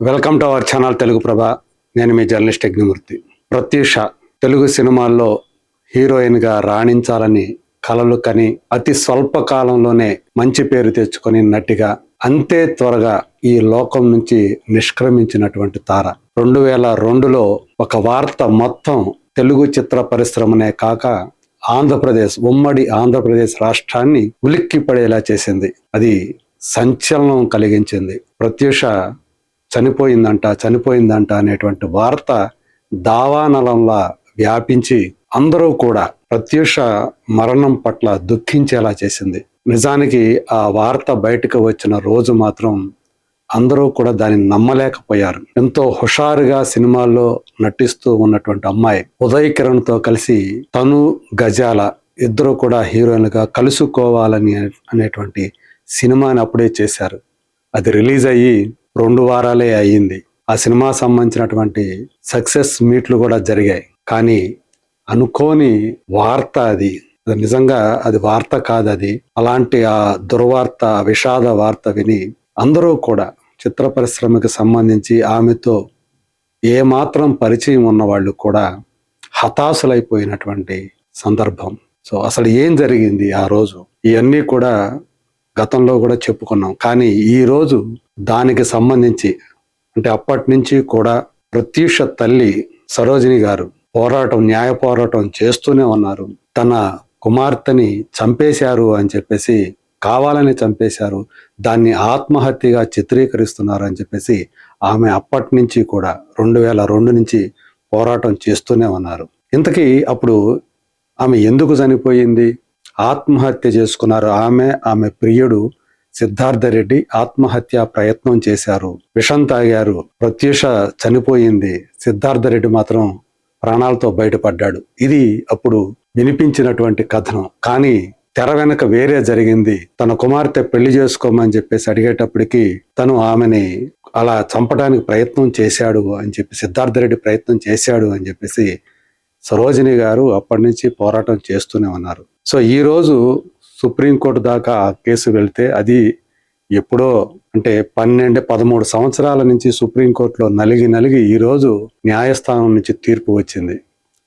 Welcome to our channel Telugu Prabha నేను మీ journalist Agnimurthy Pratyusha Telugu సినిమాల్లో హీరోయిన్గా రాణించాలని కలలు కని అతి స్వల్ప కాలంలోనే మంచి పేరు తెచ్చుకొని నటిగా అంతే త్వరగా ఈ లోకం నుంచి నిష్క్రమించినటువంటి తార. రెండు వేల రెండులో ఒక వార్త మొత్తం తెలుగు చిత్ర పరిశ్రమనే కాక ఆంధ్రప్రదేశ్ ఉమ్మడి ఆంధ్రప్రదేశ్ రాష్ట్రాన్ని ఉలిక్కి పడేలా చేసింది. అది సంచలనం కలిగించింది. ప్రత్యూష చనిపోయిందంట చనిపోయిందంట అనేటువంటి వార్త దావానలంలా వ్యాపించి అందరూ కూడా ప్రత్యూష మరణం పట్ల దుఃఖించేలా చేసింది. నిజానికి ఆ వార్త బయటకు వచ్చిన రోజు మాత్రం అందరూ కూడా దాన్ని నమ్మలేకపోయారు. ఎంతో హుషారుగా సినిమాల్లో నటిస్తూ ఉన్నటువంటి అమ్మాయి ఉదయ్ కిరణ్తో కలిసి తను గజాల ఇద్దరు కూడా హీరోయిన్గా కలుసుకోవాలని అనేటువంటి సినిమాని అప్పుడే చేశారు. అది రిలీజ్ అయ్యి రెండు వారాలే అయ్యింది. ఆ సినిమా సంబంధించినటువంటి సక్సెస్ మీట్లు కూడా జరిగాయి. కానీ అనుకోని వార్త అది. నిజంగా అది వార్త కాదు అది అలాంటి ఆ దుర్వార్త విషాద వార్త విని అందరూ కూడా చిత్ర పరిశ్రమకు సంబంధించి ఆమెతో ఏమాత్రం పరిచయం ఉన్న వాళ్ళు కూడా హతాశులైపోయినటువంటి సందర్భం. సో అసలు ఏం జరిగింది ఆ రోజు? ఇవన్నీ కూడా గతంలో కూడా చెప్పుకున్నాం. కానీ ఈ రోజు దానికి సంబంధించి అంటే అప్పటి నుంచి కూడా ప్రత్యూష తల్లి సరోజిని గారు పోరాటం న్యాయ పోరాటం చేస్తూనే ఉన్నారు. తన కుమార్తెని చంపేశారు అని చెప్పేసి కావాలని చంపేశారు దాన్ని ఆత్మహత్యగా చిత్రీకరిస్తున్నారు అని చెప్పేసి ఆమె అప్పటి నుంచి కూడా రెండు వేల రెండు నుంచి పోరాటం చేస్తూనే ఉన్నారు. ఇంతకీ అప్పుడు ఆమె ఎందుకు చనిపోయింది? ఆత్మహత్య చేసుకున్నారు. ఆమె ఆమె ప్రియుడు సిద్ధార్థ రెడ్డి ఆత్మహత్య ప్రయత్నం చేశారు. విషం తాగారు. ప్రత్యూష చనిపోయింది. సిద్ధార్థ రెడ్డి మాత్రం ప్రాణాలతో బయటపడ్డాడు. ఇది అప్పుడు వినిపించినటువంటి కథనం. కానీ తెర వెనక వేరే జరిగింది. తన కుమార్తె పెళ్ళి చేసుకోమని చెప్పేసి అడిగేటప్పటికి తను ఆమెని అలా చంపడానికి ప్రయత్నం చేశాడు అని చెప్పి సిద్ధార్థ రెడ్డి ప్రయత్నం చేశాడు అని చెప్పేసి సరోజిని గారు అప్పటి నుంచి పోరాటం చేస్తూనే ఉన్నారు. సో ఈ రోజు సుప్రీంకోర్టు దాకా కేసు వెళ్తే అది ఎప్పుడో అంటే పన్నెండు పదమూడు సంవత్సరాల నుంచి సుప్రీంకోర్టులో నలిగి నలిగి ఈరోజు న్యాయస్థానం నుంచి తీర్పు వచ్చింది.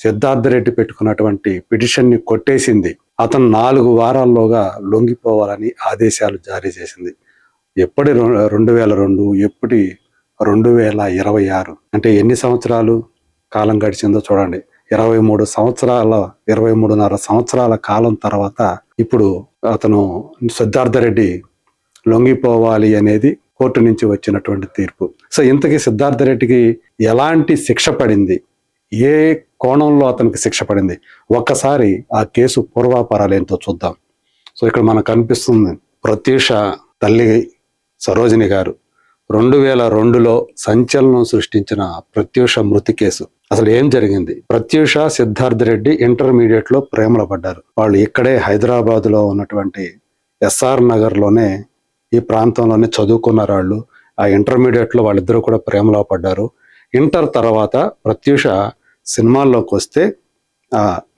సిద్ధార్థ రెడ్డి పెట్టుకున్నటువంటి పిటిషన్ని కొట్టేసింది. అతను నాలుగు వారాల్లోగా లొంగిపోవాలని ఆదేశాలు జారీ చేసింది. ఎప్పటి రెండు వేల రెండు ఎప్పటి రెండు వేల ఇరవై ఆరు అంటే ఎన్ని సంవత్సరాలు కాలం గడిచిందో చూడండి. ఇరవై మూడు సంవత్సరాల ఇరవై మూడున్నర సంవత్సరాల కాలం తర్వాత ఇప్పుడు అతను సిద్ధార్థ రెడ్డి లొంగిపోవాలి అనేది కోర్టు నుంచి వచ్చినటువంటి తీర్పు. సో ఇంతకీ సిద్ధార్థ రెడ్డికి ఎలాంటి శిక్ష పడింది? ఏ కోణంలో అతనికి శిక్ష పడింది? ఒక్కసారి ఆ కేసు పూర్వాపరాలు ఏంటో చూద్దాం. సో ఇక్కడ మనకు కనిపిస్తుంది ప్రత్యూష తల్లి సరోజిని గారు. రెండు వేల రెండులో సంచలనం సృష్టించిన ప్రత్యూష మృతి కేసు. అసలు ఏం జరిగింది? ప్రత్యూష సిద్ధార్థ రెడ్డి ఇంటర్మీడియట్లో ప్రేమలో పడ్డారు వాళ్ళు ఇక్కడే హైదరాబాద్లో ఉన్నటువంటి ఎస్ఆర్ నగర్లోనే ఈ ప్రాంతంలోనే చదువుకున్నారు వాళ్ళు. ఆ ఇంటర్మీడియట్లో వాళ్ళిద్దరూ కూడా ప్రేమలో పడ్డారు ఇంటర్ తర్వాత ప్రత్యూష సినిమాల్లోకి వస్తే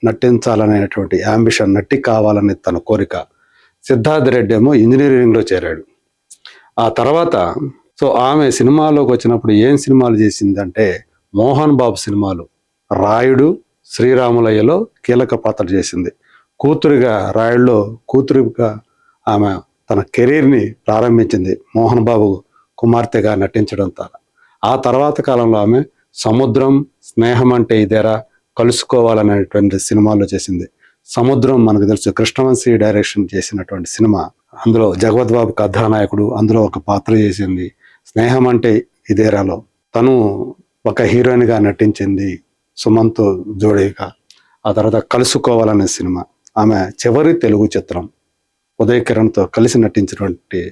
నటించాలనేటువంటి యాంబిషన్ నటి కావాలనే తన కోరిక. సిద్ధార్థ రెడ్డి ఏమో ఇంజనీరింగ్లో చేరాడు. ఆ తర్వాత సో ఆమె సినిమాలోకి వచ్చినప్పుడు ఏం సినిమాలు చేసిందంటే మోహన్ బాబు సినిమాలు రాయుడు శ్రీరాములయ్యలో కీలక పాత్ర చేసింది. కూతురుగా రాయుడులో కూతురుగా ఆమె తన కెరీర్ని ప్రారంభించింది మోహన్ బాబు కుమార్తెగా నటించడం ద్వారా ఆ తర్వాత కాలంలో ఆమె సముద్రం స్నేహం అంటే ఇదేరా కలుసుకోవాలనేటువంటి సినిమాలో చేసింది. సముద్రం మనకు తెలుసు కృష్ణవంశీ డైరెక్షన్ చేసినటువంటి సినిమా. అందులో జగవద్బాబు కథానాయకుడు అందులో ఒక పాత్ర చేసింది. స్నేహం అంటే ఇదేరాలో తను ఒక హీరోయిన్గా నటించింది సుమంత్ జోడీగా ఆ తర్వాత కలుసుకోవాలనే సినిమా. ఆమె చివరి తెలుగు చిత్రం ఉదయ్ కిరణ్తో కలిసి నటించినటువంటి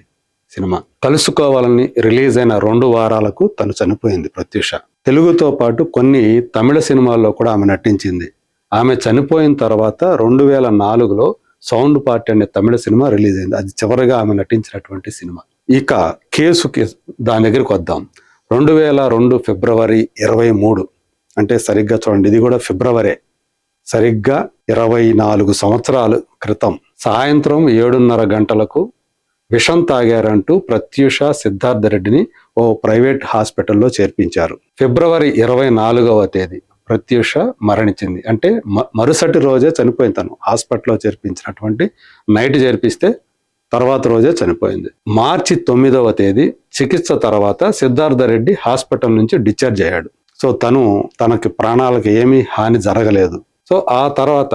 సినిమా. కలుసుకోవాలని రిలీజ్ అయిన రెండు వారాలకు తను చనిపోయింది ప్రత్యూష. తెలుగుతో పాటు కొన్ని తమిళ సినిమాల్లో కూడా ఆమె నటించింది. ఆమె చనిపోయిన తర్వాత రెండు వేల నాలుగులో సౌండ్ పార్టీ అనే తమిళ సినిమా రిలీజ్ అయింది. అది చివరిగా ఆమె నటించినటువంటి సినిమా. ఇక కేసుకి దాని దగ్గరికి వద్దాం. రెండు వేల రెండు ఫిబ్రవరి ఇరవై మూడు. అంటే సరిగ్గా చూడండి ఇది కూడా ఫిబ్రవరి. సరిగ్గా ఇరవై నాలుగు సంవత్సరాల క్రితం. సాయంత్రం ఏడున్నర గంటలకు విషం తాగారంటూ ప్రత్యూష సిద్ధార్థ రెడ్డిని ఓ ప్రైవేట్ హాస్పిటల్లో చేర్పించారు. ఫిబ్రవరి ఇరవై నాలుగవ తేదీ ప్రత్యూష మరణించింది. అంటే మ- మరుసటి రోజే చనిపోయింది తను. హాస్పిటల్లో చేర్పించినటువంటి నైట్ చేర్పిస్తే తర్వాత రోజే చనిపోయింది. మార్చి తొమ్మిదవ తేదీ చికిత్స తర్వాత సిద్ధార్థ రెడ్డి హాస్పిటల్ నుంచి డిశ్చార్జ్ అయ్యాడు. సో తను తనకి ప్రాణాలకు ఏమీ హాని జరగలేదు. సో ఆ తర్వాత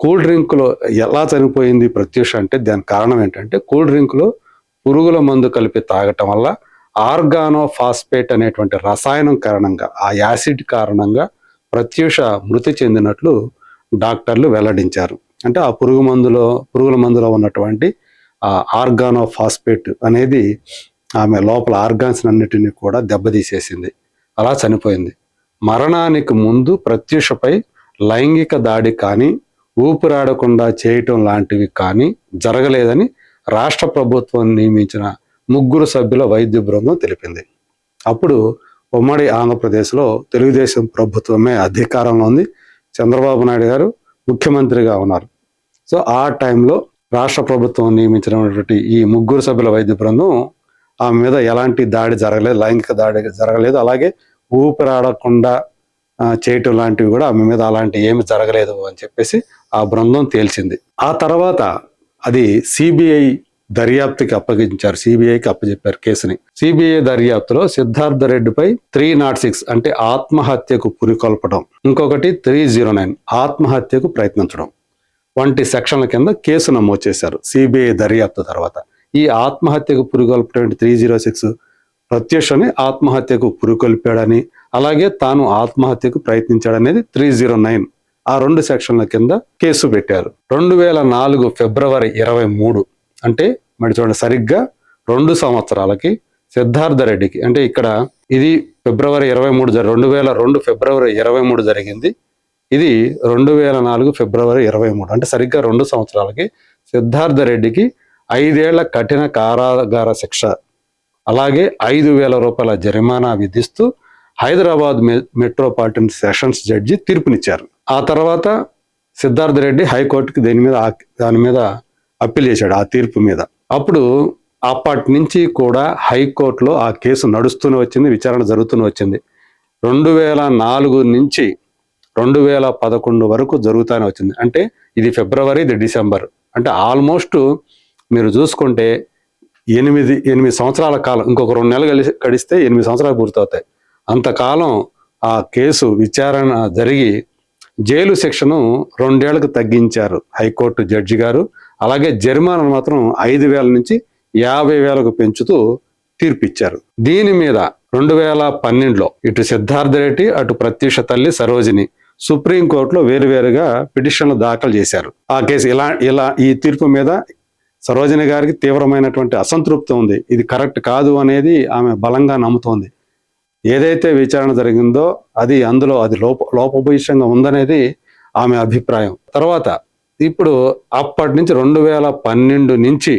కూల్ డ్రింక్లో ఎలా చనిపోయింది ప్రత్యూష అంటే దాని కారణం ఏంటంటే కూల్ డ్రింక్లో పురుగుల మందు కలిపి తాగటం వల్ల ఆర్గానో ఫాస్ఫేట్ అనేటువంటి రసాయనం కారణంగా ఆ యాసిడ్ కారణంగా ప్రత్యూష మృతి చెందినట్లు డాక్టర్లు వెల్లడించారు. అంటే ఆ పురుగు మందులో పురుగుల మందులో ఉన్నటువంటి ఆర్గానో ఫాస్ఫేట్ అనేది ఆమె లోపల ఆర్గాన్స్ అన్నిటిని కూడా దెబ్బతీసేసింది. అలా చనిపోయింది. మరణానికి ముందు ప్రత్యూషపై లైంగిక దాడి కానీ ఊపిరాడకుండా చేయటం లాంటివి కానీ జరగలేదని రాష్ట్ర ప్రభుత్వం నియమించిన ముగ్గురు సభ్యుల వైద్య బృందం తెలిపింది. అప్పుడు ఉమ్మడి ఆంధ్రప్రదేశ్లో తెలుగుదేశం ప్రభుత్వమే అధికారంలో ఉంది. చంద్రబాబు నాయుడు గారు ముఖ్యమంత్రిగా ఉన్నారు. సో ఆ టైంలో రాష్ట్ర ప్రభుత్వం నియమించినటువంటి ఈ ముగ్గురు సభ్యుల వైద్య బృందం ఆమె మీద ఎలాంటి దాడి జరగలేదు లైంగిక దాడి జరగలేదు. అలాగే ఊపిరాడకుండా చేయటం లాంటివి కూడా ఆమె మీద అలాంటి ఏమి జరగలేదు అని చెప్పేసి ఆ బృందం తేల్చింది. ఆ తర్వాత అది సిబిఐ దర్యాప్తుకి అప్పగించారు. సిబిఐకి అప్పచెప్పారు కేసుని. సిబిఐ దర్యాప్తులో సిద్ధార్థ రెడ్డిపై త్రీ నాట్ సిక్స్ అంటే ఆత్మహత్యకు పురికొల్పడం ఇంకొకటి త్రీ జీరో నైన్ ఆత్మహత్యకు ప్రయత్నించడం. వంటి సెక్షన్ల కింద కేసు నమోదు చేశారు. సిబిఐ దర్యాప్తు తర్వాత. ఈ ఆత్మహత్యకు పురుగొల్పటువంటి త్రీ జీరో సిక్స్ ప్రత్యూషని ఆత్మహత్యకు పురుకొల్పాడని అలాగే తాను ఆత్మహత్యకు ప్రయత్నించాడనేది త్రీ జీరో నైన్. ఆ రెండు సెక్షన్ల కింద కేసు పెట్టారు. రెండు వేల నాలుగు ఫిబ్రవరి ఇరవై మూడు అంటే మరి చూడండి సరిగ్గా రెండు సంవత్సరాలకి సిద్ధార్థ రెడ్డికి అంటే ఇక్కడ ఇది ఫిబ్రవరి ఇరవై మూడు రెండు వేల రెండు ఫిబ్రవరి ఇరవై మూడు జరిగింది. ఇది రెండు వేల నాలుగు ఫిబ్రవరి ఇరవై మూడు. అంటే సరిగ్గా రెండు సంవత్సరాలకి సిద్ధార్థ రెడ్డికి ఐదేళ్ళ కఠిన కారాగార శిక్ష అలాగే ఐదు వేల రూపాయల జరిమానా విధిస్తూ హైదరాబాద్ మె- మెట్రోపాలిటన్ సెషన్స్ జడ్జి తీర్పునిచ్చారు. ఆ తర్వాత సిద్ధార్థ రెడ్డి హైకోర్టుకి దీని మీద దాని మీద అప్పీల్ చేశాడు ఆ తీర్పు మీద. అప్పుడు అప్పటి నుంచి కూడా హైకోర్టులో ఆ కేసు నడుస్తూనే వచ్చింది విచారణ జరుగుతూనే వచ్చింది. రెండు వేల నాలుగు నుంచి రెండు వేల పదకొండు వరకు జరుగుతూనే వచ్చింది. అంటే ఇది ఫిబ్రవరి ఇది డిసెంబర్. అంటే ఆల్మోస్ట్ మీరు చూసుకుంటే ఎనిమిది ఎనిమిది సంవత్సరాల కాలం ఇంకొక రెండు నెలలు కలిసి గడిస్తే ఎనిమిది సంవత్సరాలు పూర్తవుతాయి. అంతకాలం ఆ కేసు విచారణ జరిగి జైలు శిక్షను రెండేళ్ళకు తగ్గించారు హైకోర్టు జడ్జి గారు. అలాగే జరిమానాను మాత్రం ఐదు వేల నుంచి యాభై వేలకు పెంచుతూ తీర్పిచ్చారు. దీని మీద రెండు వేల పన్నెండులో ఇటు సిద్ధార్థ రెడ్డి అటు ప్రత్యూష తల్లి సరోజిని సుప్రీంకోర్టులో వేరువేరుగా పిటిషన్లు దాఖలు చేశారు. ఆ కేసు ఇలా ఇలా ఈ తీర్పు మీద సరోజిని గారికి తీవ్రమైనటువంటి అసంతృప్తి ఉంది. ఇది కరెక్ట్ కాదు అనేది ఆమె బలంగా నమ్ముతోంది. ఏదైతే విచారణ జరిగిందో అది అందులో అది లోప లోపభూయిష్టంగా ఉందనేది ఆమె అభిప్రాయం. తర్వాత ఇప్పుడు అప్పటి నుంచి రెండు వేల పన్నెండు నుంచి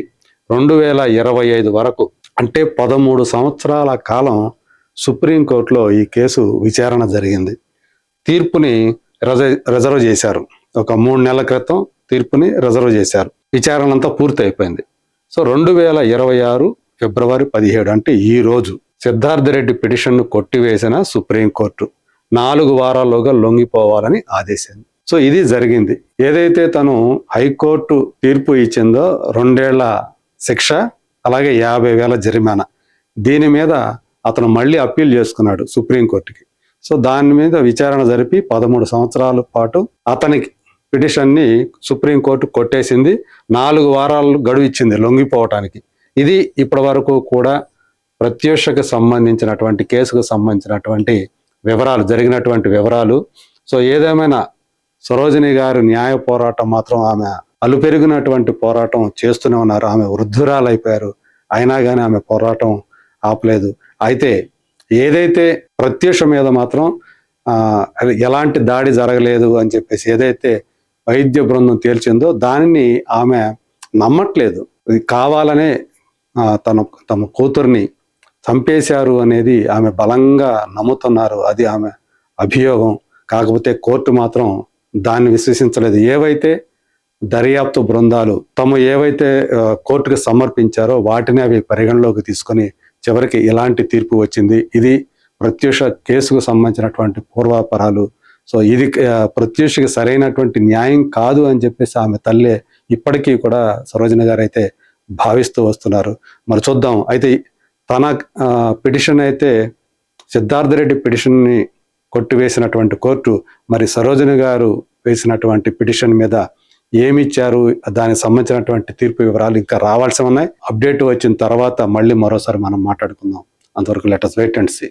రెండు వేల ఇరవై ఐదు వరకు అంటే పదమూడు సంవత్సరాల కాలం సుప్రీంకోర్టులో ఈ కేసు విచారణ జరిగింది. తీర్పుని రిజర్వ్ చేశారు. ఒక మూడు నెలల క్రితం తీర్పుని రిజర్వ్ చేశారు. విచారణ అంతా పూర్తి అయిపోయింది సో రెండు వేల ఇరవై ఆరు ఫిబ్రవరి పదిహేడు అంటే ఈ రోజు సిద్ధార్థ రెడ్డి పిటిషన్ను కొట్టివేసిన సుప్రీంకోర్టు నాలుగు వారాల్లోగా లొంగిపోవాలని ఆదేశింది. సో ఇది జరిగింది. ఏదైతే తను హైకోర్టు తీర్పు ఇచ్చిందో రెండేళ్ళ శిక్ష అలాగే యాభై వేల జరిమానా. దీని మీద అతను మళ్ళీ అప్పీల్ చేసుకున్నాడు సుప్రీంకోర్టుకి సో దాని మీద విచారణ జరిపి పదమూడు సంవత్సరాల పాటు అతనికి పిటిషన్ని సుప్రీంకోర్టు కొట్టేసింది. నాలుగు వారాలు గడువు ఇచ్చింది లొంగిపోవటానికి. ఇది ఇప్పటి వరకు కూడా ప్రత్యూషకు సంబంధించినటువంటి కేసుకు సంబంధించినటువంటి వివరాలు జరిగినటువంటి వివరాలు. సో ఏదేమైనా సరోజిని గారు న్యాయ పోరాటం మాత్రం ఆమె అలుపెరిగినటువంటి పోరాటం చేస్తూనే ఉన్నారు. ఆమె వృద్ధురాలైపోయారు. అయినా కానీ ఆమె పోరాటం ఆపలేదు. అయితే ఏదైతే ప్రత్యూష మీద మాత్రం ఎలాంటి దాడి జరగలేదు అని చెప్పేసి ఏదైతే వైద్య బృందం తేల్చిందో దానిని ఆమె నమ్మట్లేదు. కావాలనే తన తమ కూతుర్ని చంపేశారు అనేది ఆమె బలంగా నమ్ముతున్నారు. అది ఆమె అభియోగం. కాకపోతే కోర్టు మాత్రం దాన్ని విశ్వసించలేదు. ఏవైతే దర్యాప్తు బృందాలు తమ ఏవైతే కోర్టుకు సమర్పించారో వాటిని అవి పరిగణలోకి తీసుకొని చివరికి ఎలాంటి తీర్పు వచ్చింది? ఇది ప్రత్యూష కేసుకు సంబంధించినటువంటి పూర్వాపరాలు. సో ఇది ప్రత్యూషకి సరైనటువంటి న్యాయం కాదు అని చెప్పేసి ఆమె తల్లే ఇప్పటికీ కూడా సరోజన గారు అయితే భావిస్తూ వస్తున్నారు. మరి చూద్దాం. అయితే తన పిటిషన్ అయితే సిద్ధార్థ రెడ్డి పిటిషన్ని కొట్టివేసినటువంటి కోర్టు మరి సరోజన గారు వేసినటువంటి పిటిషన్ మీద ఏమి ఇచ్చారు దానికి సంబంధించినటువంటి తీర్పు వివరాలు ఇంకా రావాల్సి ఉన్నాయి. అప్డేట్ వచ్చిన తర్వాత మళ్ళీ మరోసారి మనం మాట్లాడుకుందాం. అంతవరకు లెటర్స్ వెయిట్ అండ్ సీ.